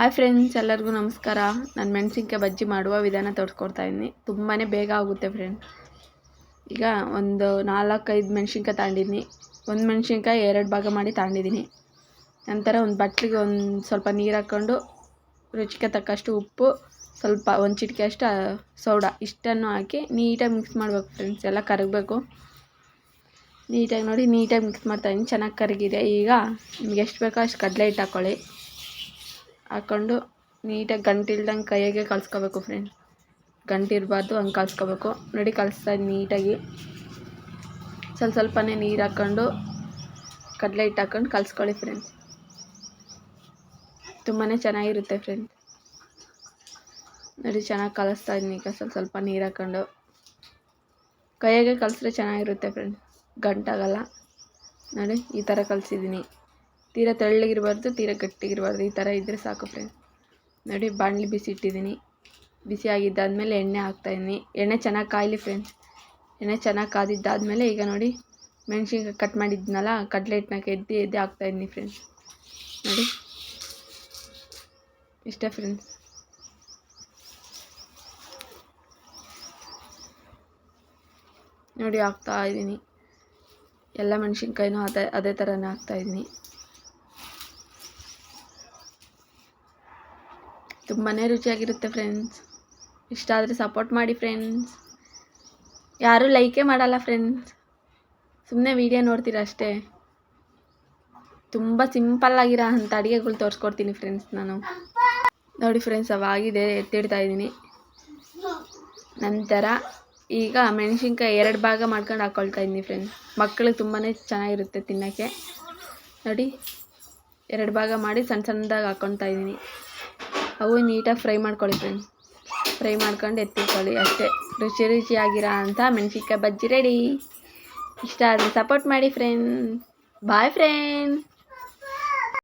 Hi friends ಎಲ್ಲರಿಗೂ ನಮಸ್ಕಾರ. ನಾನು ಮೆಣಸಿನ್ಕಾಯಿ ಬಜ್ಜಿ ಮಾಡುವ ವಿಧಾನ ತೋರಿಸ್ಕೊಡ್ತಾ ಇದ್ದೀನಿ. ತುಂಬಾ ಬೇಗ ಆಗುತ್ತೆ ಫ್ರೆಂಡ್ಸ್ ಈಗ ಒಂದು ನಾಲ್ಕೈದು ಮೆಣಸಿನ್ಕಾಯಿ ತಗೊಂಡಿದ್ದೀನಿ ಒಂದು ಮೆಣಸಿನ್ಕಾಯಿ ಎರಡು ಭಾಗ ಮಾಡಿ ತಗೊಂಡಿದ್ದೀನಿ. ನಂತರ ಒಂದು ಬಟ್ಲಿಗೆ ಒಂದು ಸ್ವಲ್ಪ ನೀರು ಹಾಕ್ಕೊಂಡು, ರುಚಿಗೆ ತಕ್ಕಷ್ಟು ಉಪ್ಪು, ಸ್ವಲ್ಪ ಒಂದು ಚಿಟಿಕೆ ಅಷ್ಟು ಸೋಡಾ ಇಷ್ಟನ್ನು ಹಾಕಿ ನೀಟಾಗಿ ಮಿಕ್ಸ್ ಮಾಡಬೇಕು ಫ್ರೆಂಡ್ಸ್ ಎಲ್ಲ ಕರಗಬೇಕು. ನೀಟಾಗಿ ನೋಡಿ ನೀಟಾಗಿ ಮಿಕ್ಸ್ ಮಾಡ್ತಾಯಿದ್ದೀನಿ ಚೆನ್ನಾಗಿ ಕರಗಿದೆ. ಈಗ ನಿಮ್ಗೆ ಎಷ್ಟು ಬೇಕೋ ಅಷ್ಟು ಕಡಲೆ ಹಿಟ್ಟು ಹಾಕ್ಕೊಳ್ಳಿ ಹಾಕ್ಕೊಂಡು ನೀಟಾಗಿ ಗಂಟಿಲ್ದಂಗೆ ಕೈಯಾಗೆ ಕಲಿಸ್ಕೋಬೇಕು ಫ್ರೆಂಡ್ಸ್ ಗಂಟು ಇರಬಾರ್ದು ಹಂಗೆ ಕಲಿಸ್ಕೋಬೇಕು. ನೋಡಿ ಕಲಿಸ್ತಾ ನೀಟಾಗಿ. ಸ್ವಲ್ಪ ಸ್ವಲ್ಪನೇ ನೀರು ಹಾಕ್ಕೊಂಡು, ಕಡಲೆ ಹಿಟ್ಟು ಹಾಕ್ಕೊಂಡು ಕಲಿಸ್ಕೊಳ್ಳಿ ಫ್ರೆಂಡ್ಸ್ ತುಂಬಾ ಚೆನ್ನಾಗಿರುತ್ತೆ ಫ್ರೆಂಡ್ಸ್ ನೋಡಿ ಚೆನ್ನಾಗಿ ಕಲಿಸ್ತಾ ಇದ್ದೀನಿ ಈಗ ಸ್ವಲ್ಪ ಸ್ವಲ್ಪ ನೀರು ಹಾಕ್ಕೊಂಡು. ಕೈಯಾಗೆ ಕಲಿಸ್ರೆ ಚೆನ್ನಾಗಿರುತ್ತೆ ಫ್ರೆಂಡ್ಸ್ ಗಂಟಾಗಲ್ಲ. ನೋಡಿ ಈ ಥರ ಕಲಿಸಿದ್ದೀನಿ. ತೀರಾ ತೆಳ್ಳಗಿರಬಾರ್ದು, ತೀರಾ ಗಟ್ಟಿಗಿರಬಾರ್ದು, ಈ ಥರ ಇದ್ದರೆ ಸಾಕು ಫ್ರೆಂಡ್ಸ್ ನೋಡಿ, ಬಾಣಲಿ ಬಿಸಿ ಇಟ್ಟಿದ್ದೀನಿ. ಬಿಸಿ ಆಗಿದ್ದಾದಮೇಲೆ ಎಣ್ಣೆ ಹಾಕ್ತಾಯಿದ್ದೀನಿ ಎಣ್ಣೆ ಚೆನ್ನಾಗಿ ಕಾಯಲಿ ಫ್ರೆಂಡ್ಸ್ ಎಣ್ಣೆ ಚೆನ್ನಾಗಿ ಕಾದಿದ್ದಾದಮೇಲೆ ಈಗ ನೋಡಿ, ಮೆಣಸಿನ್ಕಾಯಿ ಕಟ್ ಮಾಡಿದ್ನಲ್ಲ ಕಡಲೆ ಹಿಟ್ಟನ್ನ ಎದ್ದು ಎದ್ದು ಹಾಕ್ತಾಯಿದ್ದೀನಿ ಫ್ರೆಂಡ್ಸ್ ನೋಡಿ, ಇಷ್ಟೇ ಫ್ರೆಂಡ್ಸ್ ನೋಡಿ, ಹಾಕ್ತಾ ಇದ್ದೀನಿ. ಎಲ್ಲ ಮೆಣಸಿನ್ಕಾಯಿನೂ ಅದೇ ಅದೇ ಥರನೇ ಹಾಕ್ತಾಯಿದ್ದೀನಿ ತುಂಬಾ ರುಚಿಯಾಗಿರುತ್ತೆ ಫ್ರೆಂಡ್ಸ್ ಇಷ್ಟ ಆದರೆ ಸಪೋರ್ಟ್ ಮಾಡಿ ಫ್ರೆಂಡ್ಸ್ ಯಾರೂ ಲೈಕೇ ಮಾಡಲ್ಲ ಫ್ರೆಂಡ್ಸ್ ಸುಮ್ಮನೆ ವೀಡಿಯೋ ನೋಡ್ತೀರ ಅಷ್ಟೇ? ತುಂಬ ಸಿಂಪಲ್ಲಾಗಿರೋ ಅಂಥ ಅಡುಗೆಗಳು ತೋರಿಸ್ಕೊಡ್ತೀನಿ ಫ್ರೆಂಡ್ಸ್ ನಾನು. ನೋಡಿ ಫ್ರೆಂಡ್ಸ್ ಅವಾಗಿದೆ, ಎತ್ತಿಡ್ತಾ ಇದ್ದೀನಿ. ನಂತರ ಈಗ ಮೆಣಸಿನ್ಕಾಯಿ ಎರಡು ಭಾಗ ಮಾಡ್ಕೊಂಡು ಹಾಕ್ಕೊಳ್ತಾ ಇದ್ದೀನಿ ಫ್ರೆಂಡ್ಸ್ ಮಕ್ಕಳಿಗೆ ತುಂಬಾ ಚೆನ್ನಾಗಿರುತ್ತೆ ತಿನ್ನೋಕ್ಕೆ. ನೋಡಿ, ಎರಡು ಭಾಗ ಮಾಡಿ ಸಣ್ಣ ಸಣ್ಣದಾಗಿ ಹಾಕ್ಕೊಳ್ತಾ ಇದ್ದೀನಿ. ಅವು ನೀಟಾಗಿ ಫ್ರೈ ಮಾಡ್ಕೊಳ್ಳಿ ಫ್ರೆಂಡ್ಸ್ ಫ್ರೈ ಮಾಡ್ಕೊಂಡು ಎತ್ತಿಟ್ಕೊಳ್ಳಿ ಅಷ್ಟೇ. ರುಚಿ ರುಚಿಯಾಗಿರೋ ಅಂಥ ಮೆಣಸಿನ್ಕಾಯಿ ಬಜ್ಜಿ ರೆಡಿ ಇಷ್ಟ ಆದರೆ ಸಪೋರ್ಟ್ ಮಾಡಿ ಫ್ರೆಂಡ್ ಬಾಯ್ ಫ್ರೆಂಡ್